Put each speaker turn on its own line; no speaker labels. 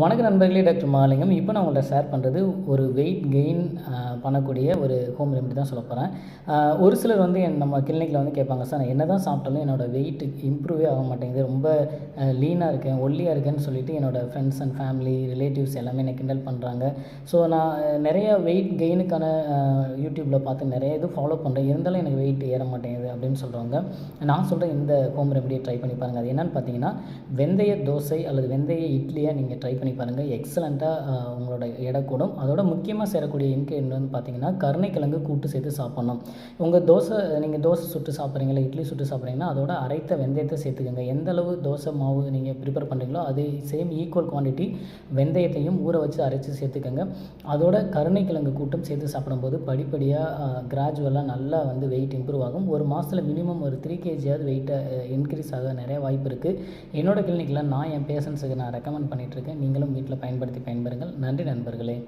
வணக்க நண்பர்களே டாக்டர் மாலிங்கம். இப்போ நான் உங்கள்ட்ட ஷேர் பண்ணுறது ஒரு வெயிட் கெயின் பண்ணக்கூடிய ஒரு ஹோம் ரெமெடி தான் சொல்ல போகிறேன் ஒரு சிலர் வந்து என் நம்ம கிளினிக்கில் வந்து கேட்பாங்க சார் நான் என்ன தான் சாப்பிட்டாலும் என்னோடய வெயிட் இம்ப்ரூவே ஆக மாட்டேங்குது. ரொம்ப லீனாக இருக்கேன் ஒல்லியாக இருக்கேன்னு சொல்லிட்டு என்னோடய ஃப்ரெண்ட்ஸ் அண்ட் ஃபேமிலி ரிலேட்டிவ்ஸ் எல்லாமே என்னை கிண்டல் பண்ணுறாங்க ஸோ நான் நிறைய வெயிட் கெயினுக்கான யூடியூப்பில் பார்த்து நிறைய இது ஃபாலோ பண்ணுறேன் இருந்தாலும் எனக்கு வெயிட் ஏற மாட்டேங்குது அப்படின்னு சொல்கிறவங்க நான் சொல்கிறேன் இந்த ஹோம் ரெமெடியை ட்ரை பண்ணி பாருங்கள் அது என்னென்னு பார்த்தீங்கன்னா வெந்தய தோசை அல்லது வெந்தய இட்லியை நீங்கள் ட்ரை பண்ணி பாருங்கள் எக்ஸலண்ட்டாக உங்களோட எடை கூடும். அதோட முக்கியமாக சேரக்கூடிய இன்க்ரீடியன்ட் வந்து பார்த்தீங்கன்னா கருணைக்கிழங்கு கூட்டு சேர்த்து சாப்பிட்ணும். உங்கள் தோசை நீங்கள் தோசை சுட்டு சாப்பிட்றீங்களா இட்லி சுட்டு சாப்பிட்றீங்கன்னா அதோட அரைத்த வெந்தயத்தை சேர்த்துக்கோங்க. எந்த அளவு தோசை மாவு நீங்கள் ப்ரிப்பேர் பண்ணுறீங்களோ அது சேம் ஈக்குவல் குவான்டிட்டி வெந்தயத்தையும் ஊற வச்சு அரைச்சி சேர்த்துக்கோங்க. அதோட கருணைக்கிழங்கு கூட்டும் சேர்த்து சாப்பிடும்போது படிப்படியாக கிராஜுவலாக நல்லா வந்து வெயிட் இம்ப்ரூவ் ஆகும். ஒரு மாதத்தில் மினிமம் ஒரு த்ரீ கேஜியாவது வெயிட்டை இன்க்ரீஸ் ஆக நிறைய வாய்ப்பு இருக்குது என்னோட கிளினிக்கில் நான் என் பேஷண்ட்ஸுக்கு நான் ரெக்கமெண்ட் பண்ணிகிட்ருக்கேன் நீங்களும் வீட்டில் பயன்படுத்தி பயன்பெறுங்கள். நன்றி நண்பர்களே.